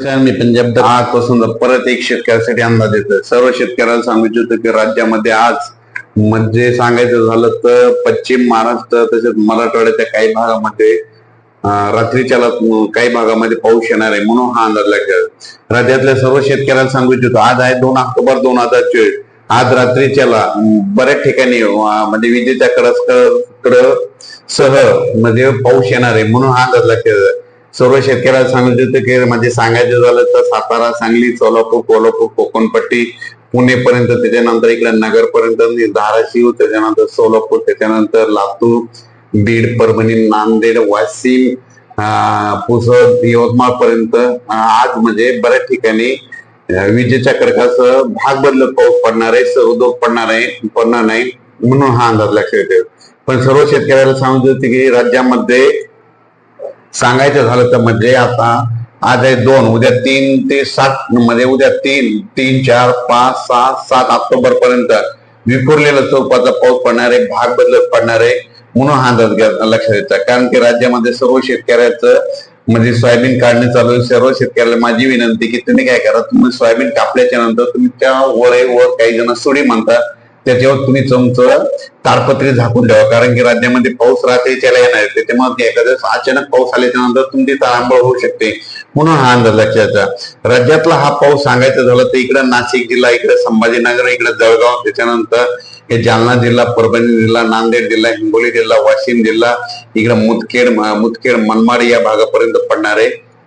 मी पंजाब आजपासून परत एक शेतकऱ्यासाठी अंदाज येतो सर्व शेतकऱ्याला सांगू इच्छितो की राज्यामध्ये आज म्हणजे सांगायचं झालं तर पश्चिम महाराष्ट्र तसेच मराठवाड्याच्या काही भागामध्ये रात्रीच्या काही भागामध्ये पाऊस येणार आहे म्हणून हा अंदाज लागला. राज्यातल्या सर्व शेतकऱ्याला सांगू इच्छितो आज आहे दोन ऑक्टोबर दोन हजार चोवीस. आज रात्रीच्याला बऱ्याच ठिकाणी म्हणजे विजेच्या कडक सह म्हणजे पाऊस येणार आहे म्हणून हा अंदाज लागला. सर्व शेतकऱ्याला सांगायचं होतं की म्हणजे सांगायचं झालं तर सातारा सांगली सोलापूर कोल्हापूर कोकणपट्टी पुणेपर्यंत त्याच्यानंतर इकडे नगरपर्यंत धाराशिव त्याच्यानंतर सोलापूर त्याच्यानंतर लातूर बीड परभणी नांदेड वाशिम पुसद यवतमाळ पर्यंत आज म्हणजे बऱ्याच ठिकाणी विजेच्या कडकासह भाग बदलत पाऊस पडणार आहे सर्वदूर पडणार आहे पडणार नाही म्हणून हा अंदाज लक्षात येतो पण सर्व शेतकऱ्याला सांगत होते की राज्यामध्ये सांगायचं झालं तर म्हणजे आता आज आहे दोन उद्या तीन ते सात म्हणजे उद्या तीन तीन चार पाच सहा सात ऑक्टोबर पर्यंत विखुरलेला स्वरूपाचा पाऊस पडणार आहे भाग बदलत पडणार आहे म्हणून हा अंदाज लक्षात येतात कारण की राज्यामध्ये सर्व शेतकऱ्याचं म्हणजे सोयाबीन काढणे चालू आहे सर्व शेतकऱ्याला माझी विनंती की तुम्ही काय करा तुम्ही सोयाबीन कापल्याच्या नंतर तुम्ही त्या वर काही जण सुडी म्हणतात त्याच्यावर तुम्ही चमचं ताडपत्री झाकून ठेवा. कारण की राज्यामध्ये पाऊस रात्रीच्याला येणार आहे. त्याच्यामुळे एखाद्या अचानक पाऊस आल्याच्यानंतर तुमची तारांबळ होऊ शकते. म्हणून हा अंदाज लक्षाचा राज्यातला हा पाऊस सांगायचं झालं तर इकडं नाशिक जिल्हा इकडे संभाजीनगर इकडे जळगाव त्याच्यानंतर हे जालना जिल्हा परभणी जिल्हा नांदेड जिल्हा हिंगोली जिल्हा वाशिम जिल्हा इकडे मुदखेड मुदखेड मनमाड या भागापर्यंत पडणार आहे.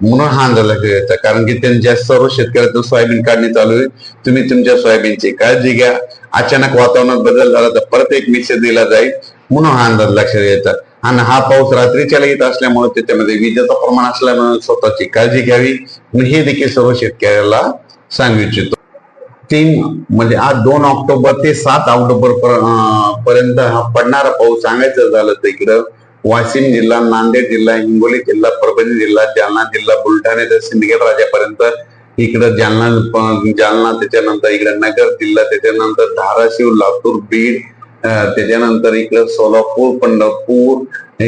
म्हणून हा झाला लक्षात कारण की त्यांच्या सर्व शेतकऱ्याचं सोयाबीन काढणी चालू आहे तुम्ही तुमच्या सोयाबीनची काळजी घ्या. अचानक वातावरणात बदल झाला तर परत एक मेसेज दिला जाईल. म्हणून हा अंदाज लक्षात येतात आणि हा पाऊस रात्रीच्या येत असल्यामुळे त्याच्यामध्ये विजेचं प्रमाण असल्यामुळे स्वतःची काळजी घ्यावी. मी हे देखील सर्व शेतकऱ्याला सांगू इच्छितो. तीन म्हणजे आज दोन ऑक्टोबर ते सात ऑक्टोबर पर्यंत हा पडणारा पाऊस सांगायचं झालं तर इकडं वाशिम जिल्हा नांदेड जिल्हा हिंगोली जिल्हा परभणी जिल्हा जालना जिल्हा बुलढाणा ते सिंदखेड राजापर्यंत इकडं जालना जालना त्याच्यानंतर इकडं नगर जिल्हा त्याच्यानंतर धाराशिव लातूर बीड त्याच्यानंतर इकडं सोलापूर पंढरपूर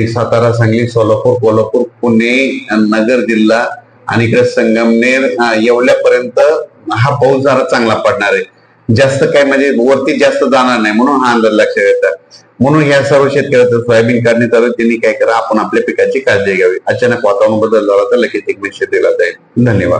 सातारा सांगली सोलापूर कोल्हापूर पुणे नगर जिल्हा आणि इकडे संगमनेर एवढ्यापर्यंत हा पाऊस जरा चांगला पडणार आहे. जास्त काय म्हणजे वरती जास्त जाणार नाही म्हणून हा अंदाज लक्षात येतात म्हणून ह्या सर्व शेतकऱ्याचं सोयाबीन काढणी चालू त्यांनी काय करा आपण आपल्या पिकाची काळजी घ्यावी. अचानक वातावरण बदल झाला तर लगेच एक मेसेज दिला जाईल. धन्यवाद.